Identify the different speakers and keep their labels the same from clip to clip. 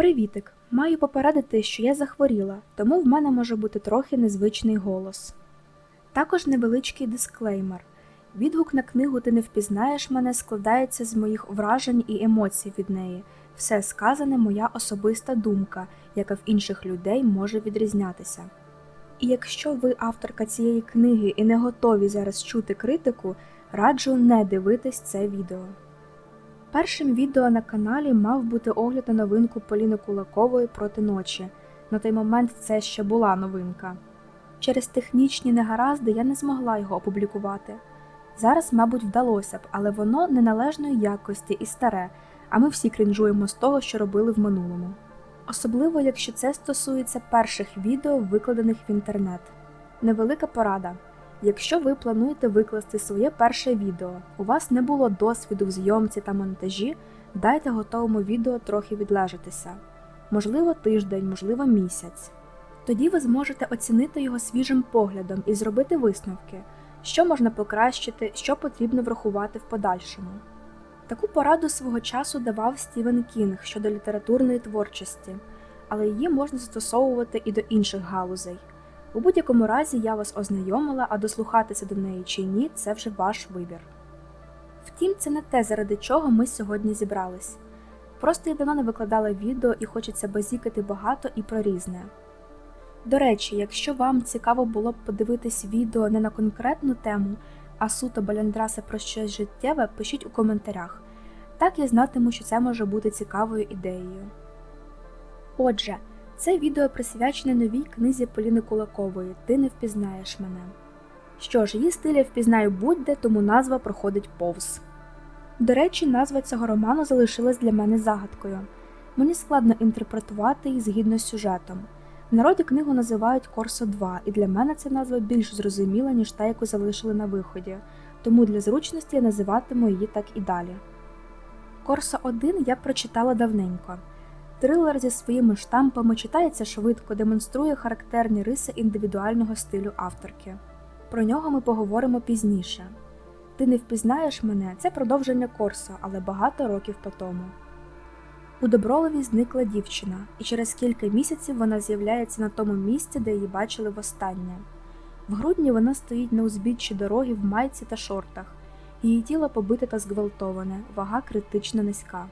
Speaker 1: Привітик! Маю попередити, що я захворіла, тому в мене може бути трохи незвичний голос. Також невеличкий дисклеймер. Відгук на книгу Ти не впізнаєш мене складається з моїх вражень і емоцій від неї. Все сказане моя особиста думка, яка в інших людей може відрізнятися. І якщо ви авторка цієї книги і не готові зараз чути критику, раджу не дивитись це відео. Першим відео на каналі мав бути огляд на новинку Поліни Кулакової проти ночі. На той момент це ще була новинка. Через технічні негаразди я не змогла його опублікувати. Зараз, мабуть, вдалося б, але воно неналежної якості і старе, а ми всі крінжуємо з того, що робили в минулому. Особливо, якщо це стосується перших відео, викладених в інтернет. Невелика порада. Якщо ви плануєте викласти своє перше відео, у вас не було досвіду в зйомці та монтажі, дайте готовому відео трохи відлежатися. Можливо, тиждень, можливо, місяць. Тоді ви зможете оцінити його свіжим поглядом і зробити висновки, що можна покращити, що потрібно врахувати в подальшому. Таку пораду свого часу давав Стівен Кінг щодо літературної творчості, але її можна застосовувати і до інших галузей. У будь-якому разі я вас ознайомила, а дослухатися до неї чи ні це вже ваш вибір. Втім, це не те, заради чого ми сьогодні зібрались. Просто я давно не викладала відео і хочеться базікати багато і про різне. До речі, якщо вам цікаво було б подивитись відео не на конкретну тему, а суто баляндраса про щось життєве, пишіть у коментарях. Так я знатиму, що це може бути цікавою ідеєю. Отже, це відео присвячене новій книзі Поліни Кулакової Ти не впізнаєш мене. Що ж, її стиль я впізнаю будь-де, тому назва проходить повз. До речі, назва цього роману залишилась для мене загадкою. Мені складно інтерпретувати її згідно з сюжетом. В народі книгу називають Корсо 2, і для мене ця назва більш зрозуміла, ніж та, яку залишили на виході, тому для зручності я називатиму її так і далі. Корсо 1 я прочитала давненько. Трилер зі своїми штампами читається швидко, демонструє характерні риси індивідуального стилю авторки. Про нього ми поговоримо пізніше. Ти не впізнаєш мене це продовження Корсо, але багато років по тому. У Добролові зникла дівчина, і через кілька місяців вона з'являється на тому місці, де її бачили востаннє. В грудні вона стоїть на узбіччі дороги в майці та шортах, її тіло побите та зґвалтоване, вага критично низька.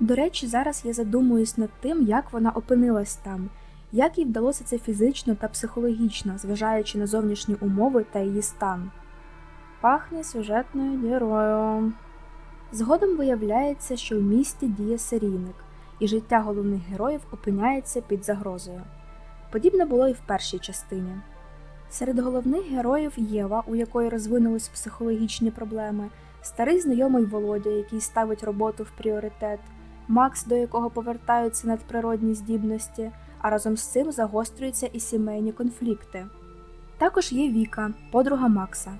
Speaker 1: До речі, зараз я задумуюсь над тим, як вона опинилась там, як їй вдалося це фізично та психологічно, зважаючи на зовнішні умови та її стан. Пахне сюжетною герою. Згодом виявляється, що в місті діє серійник, і життя головних героїв опиняється під загрозою. Подібне було і в першій частині. Серед головних героїв Єва, у якої розвинулись психологічні проблеми, старий знайомий Володя, який ставить роботу в пріоритет, Макс, до якого повертаються надприродні здібності, а разом з цим загострюються і сімейні конфлікти. Також є Віка, подруга Макса.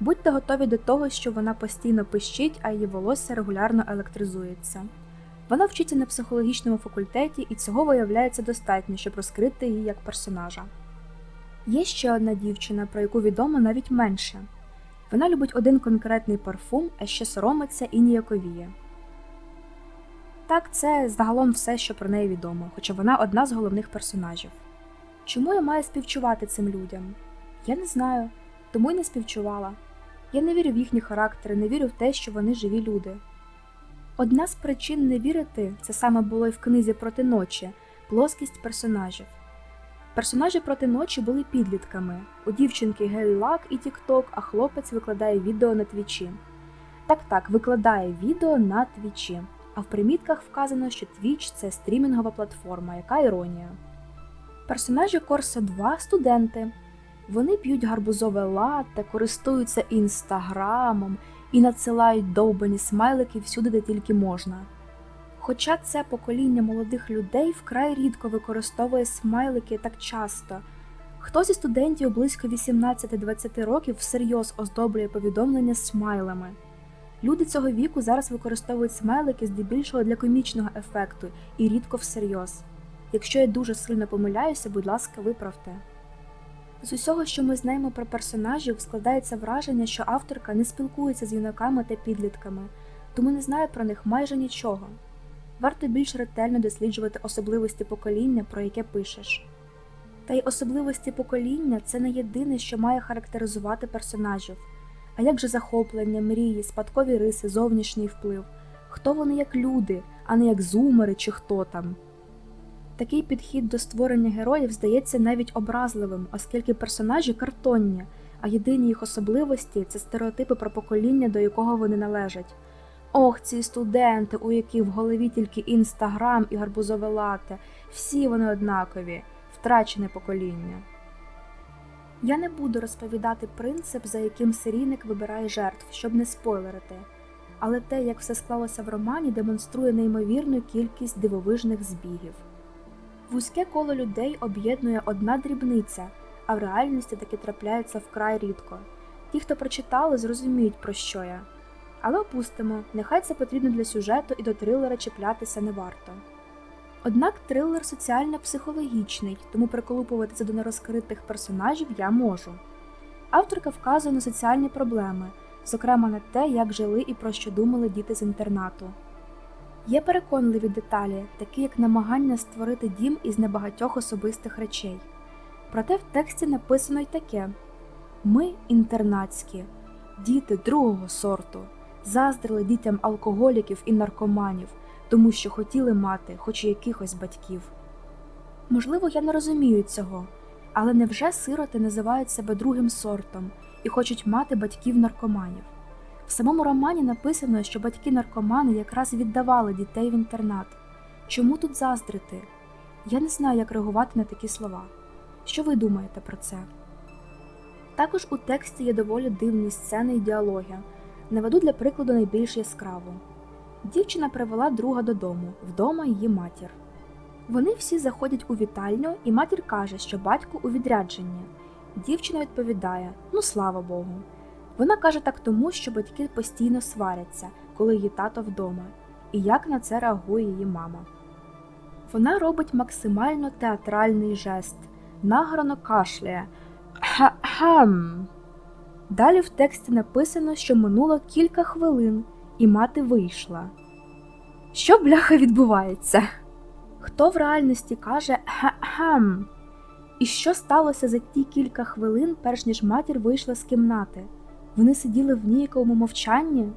Speaker 1: Будьте готові до того, що вона постійно пищить, а її волосся регулярно електризується. Вона вчиться на психологічному факультеті, і цього виявляється достатньо, щоб розкрити її як персонажа. Є ще одна дівчина, про яку відомо навіть менше. Вона любить один конкретний парфум, а ще соромиться і ніяковіє. Так, це загалом все, що про неї відомо, хоча вона одна з головних персонажів. Чому я маю співчувати цим людям? Я не знаю, тому й не співчувала. Я не вірю в їхні характери, не вірю в те, що вони живі люди. Одна з причин не вірити це саме було й в книзі проти ночі плоскість персонажів. Персонажі проти ночі були підлітками. У дівчинки гель-лак і тікток, а хлопець викладає відео на твічі. Так так, викладає відео на твічі, а в примітках вказано, що твіч це стрімінгова платформа, яка іронія. Персонажі Корса 2 студенти. Вони п'ють гарбузове латте, користуються інстаграмом і надсилають довбані смайлики всюди, де тільки можна. Хоча це покоління молодих людей вкрай рідко використовує смайлики так часто. Хтось із студентів близько 18-20 років всерйоз оздоблює повідомлення смайлами. Люди цього віку зараз використовують смайлики здебільшого для комічного ефекту і рідко всерйоз. Якщо я дуже сильно помиляюся, будь ласка, виправте. З усього, що ми знаємо про персонажів, складається враження, що авторка не спілкується з юнаками та підлітками, тому не знає про них майже нічого. варто більш ретельно досліджувати особливості покоління, про яке пишеш. Та й особливості покоління це не єдине, що має характеризувати персонажів. А як же захоплення, мрії, спадкові риси, зовнішній вплив? Хто вони як люди, а не як зумери чи хто там? Такий підхід до створення героїв здається навіть образливим, оскільки персонажі картонні, а єдині їх особливості це стереотипи про покоління, до якого вони належать. Ох, ці студенти, у яких в голові тільки інстаграм і гарбузове лате, всі вони однакові, втрачене покоління. Я не буду розповідати принцип, за яким серійник вибирає жертв, щоб не спойлерити, але те, як все склалося в романі, демонструє неймовірну кількість дивовижних збігів. Вузьке коло людей об'єднує одна дрібниця, а в реальності таки трапляється вкрай рідко. Ті, хто прочитали, зрозуміють, про що я. Але опустимо, нехай це потрібно для сюжету і до трилера чіплятися не варто. Однак трилер соціально-психологічний, тому приколупуватися до нерозкритих персонажів я можу. Авторка вказує на соціальні проблеми, зокрема на те, як жили і про що думали діти з інтернату. Є переконливі деталі, такі як намагання створити дім із небагатьох особистих речей. Проте в тексті написано й таке: ми інтернатські, діти другого сорту, заздрили дітям алкоголіків і наркоманів, тому що хотіли мати хоч якихось батьків. Можливо, я не розумію цього, але невже сироти називають себе другим сортом і хочуть мати батьків наркоманів? В самому романі написано, що батьки наркомани якраз віддавали дітей в інтернат. Чому тут заздрити? Я не знаю, як реагувати на такі слова. Що ви думаєте про це? Також у тексті є доволі дивні сцени і діалоги. Наведу для прикладу найбільш яскраву. Дівчина привела друга додому, вдома її матір. Вони всі заходять у вітальню, і матір каже, що батько у відрядженні. Дівчина відповідає: Ну, слава Богу. Вона каже так тому, що батьки постійно сваряться, коли її тато вдома, і як на це реагує її мама. Вона робить максимально театральний жест, награно кашляє. Ха-хам. Далі в тексті написано, що минуло кілька хвилин, і мати вийшла. Що бляха відбувається? Хто в реальності каже ха-хам? І що сталося за ті кілька хвилин, перш ніж матір вийшла з кімнати? Вони сиділи в ніяковому мовчанні?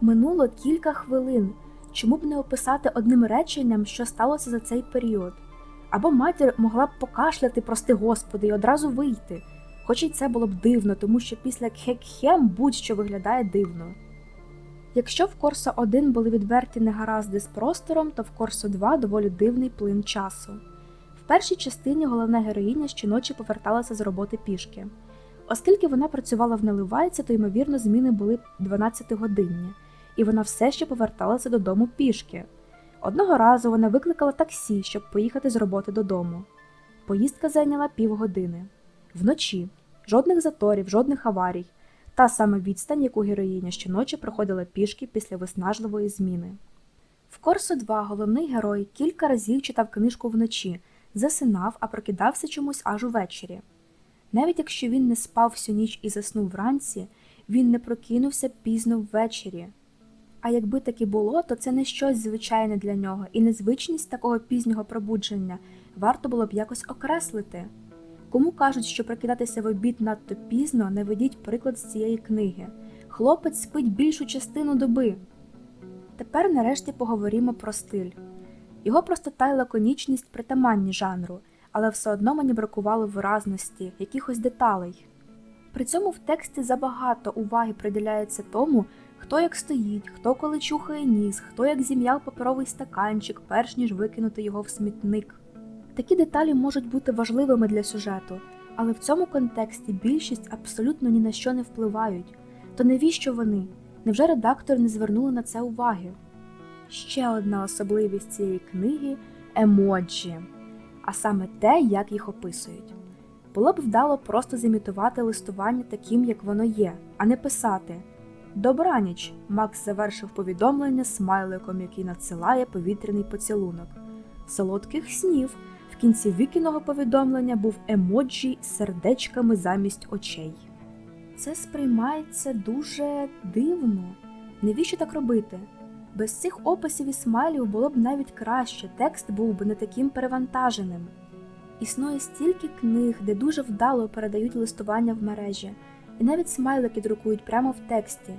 Speaker 1: Минуло кілька хвилин. Чому б не описати одним реченням, що сталося за цей період? Або матір могла б покашляти, прости господи, і одразу вийти. Хоч і це було б дивно, тому що після кхек-хем будь-що виглядає дивно. Якщо в Корсо 1 були відверті негаразди з простором, то в Корсо 2 доволі дивний плин часу. В першій частині головна героїня щоночі поверталася з роботи пішки. Оскільки вона працювала в наливайці, то ймовірно зміни були 12-годинні, і вона все ще поверталася додому пішки. Одного разу вона викликала таксі, щоб поїхати з роботи додому. Поїздка зайняла півгодини. Вночі жодних заторів, жодних аварій, та саме відстань, яку героїня щоночі проходила пішки після виснажливої зміни. В Корсо 2 головний герой кілька разів читав книжку вночі, засинав, а прокидався чомусь аж увечері. Навіть якщо він не спав всю ніч і заснув вранці, він не прокинувся пізно ввечері. А якби таки було, то це не щось звичайне для нього, і незвичність такого пізнього пробудження варто було б якось окреслити. Кому кажуть, що прокидатися в обід надто пізно, не ведіть приклад з цієї книги. Хлопець спить більшу частину доби. Тепер нарешті поговоримо про стиль. Його простота й лаконічність притаманні жанру, але все одно мені бракувало виразності, якихось деталей. При цьому в тексті забагато уваги приділяється тому, хто як стоїть, хто коли чухає ніс, хто як зім'яв паперовий стаканчик, перш ніж викинути його в смітник. Такі деталі можуть бути важливими для сюжету, але в цьому контексті більшість абсолютно ні на що не впливають. То навіщо вони? Невже редактори не звернули на це уваги? Ще одна особливість цієї книги емоджі, а саме те, як їх описують. Було б вдало просто зімітувати листування таким, як воно є, а не писати Добраніч. Макс завершив повідомлення смайликом, який надсилає повітряний поцілунок. Солодких снів. Кінці вікіного повідомлення був емоджі з сердечками замість очей. Це сприймається дуже дивно. Навіщо так робити? Без цих описів і смайлів було б навіть краще, текст був би не таким перевантаженим. Існує стільки книг, де дуже вдало передають листування в мережі, і навіть смайлики друкують прямо в тексті.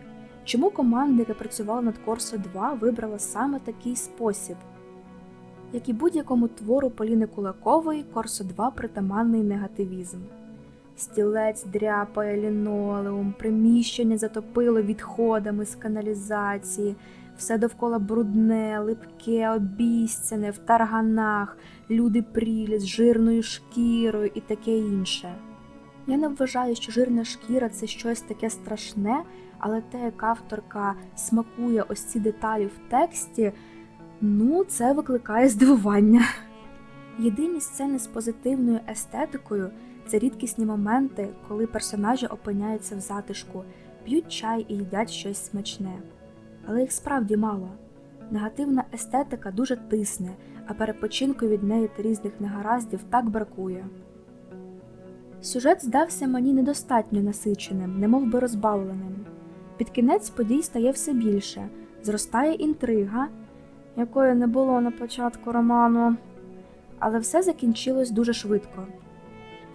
Speaker 1: Чому команда, яка працювала над Корсо 2, вибрала саме такий спосіб? Як і будь-якому твору Поліни Кулакової, Корсо 2 притаманний негативізм. Стілець дряпає лінолеум, приміщення затопило відходами з каналізації, все довкола брудне, липке, обіцяне, в тарганах, люди прілі з жирною шкірою і таке інше. Я не вважаю, що жирна шкіра це щось таке страшне, але те, як авторка смакує ось ці деталі в тексті, ну, це викликає здивування. Єдині сцени з позитивною естетикою це рідкісні моменти, коли персонажі опиняються в затишку, п'ють чай і їдять щось смачне. Але їх справді мало. Негативна естетика дуже тисне, а перепочинку від неї та різних негараздів так бракує. Сюжет здався мені недостатньо насиченим, немов би розбавленим. Під кінець подій стає все більше, зростає інтрига, якої не було на початку роману, але все закінчилось дуже швидко.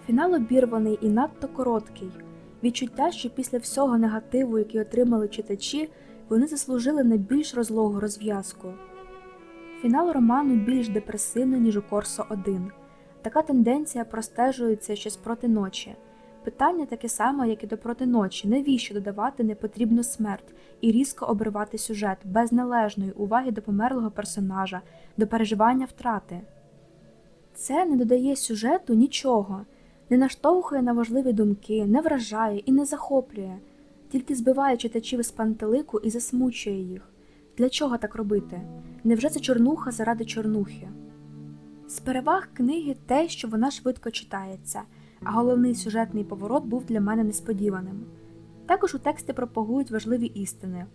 Speaker 1: Фінал обірваний і надто короткий. Відчуття, що після всього негативу, який отримали читачі, вони заслужили на більш розлогу розв'язку. Фінал роману більш депресивний, ніж у Корсо 1. Така тенденція простежується ще проти ночі. Питання таке саме, як і до проти ночі. Навіщо додавати непотрібну смерть і різко обривати сюжет без належної уваги до померлого персонажа, до переживання втрати? Це не додає сюжету нічого, не наштовхує на важливі думки, не вражає і не захоплює, тільки збиває читачів з пантелику і засмучує їх. Для чого так робити? Невже це чорнуха заради чорнухи? З переваг книги те, що вона швидко читається, а головний сюжетний поворот був для мене несподіваним. Також у тексті пропагують важливі істини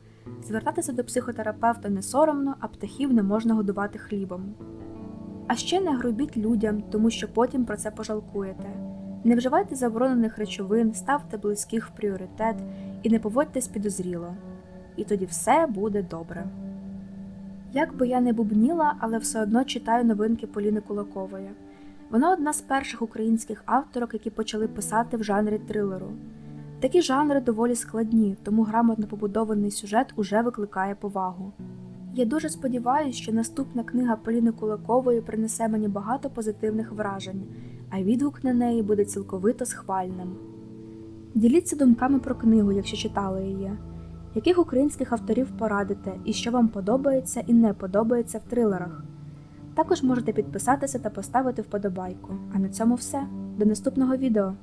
Speaker 1: звертатися до психотерапевта не соромно, а птахів не можна годувати хлібом. А ще не грубіть людям, тому що потім про це пожалкуєте. Не вживайте заборонених речовин, ставте близьких в пріоритет і не поводьтесь підозріло. І тоді все буде добре. Як би я не бубніла, але все одно читаю новинки Поліни Кулакової. Вона одна з перших українських авторок, які почали писати в жанрі трилеру. Такі жанри доволі складні, тому грамотно побудований сюжет уже викликає повагу. Я дуже сподіваюся, що наступна книга Поліни Кулакової принесе мені багато позитивних вражень, а відгук на неї буде цілковито схвальним. Діліться думками про книгу, якщо читали її. Яких українських авторів порадите і що вам подобається і не подобається в трилерах? Також можете підписатися та поставити вподобайку. А на цьому все. До наступного відео!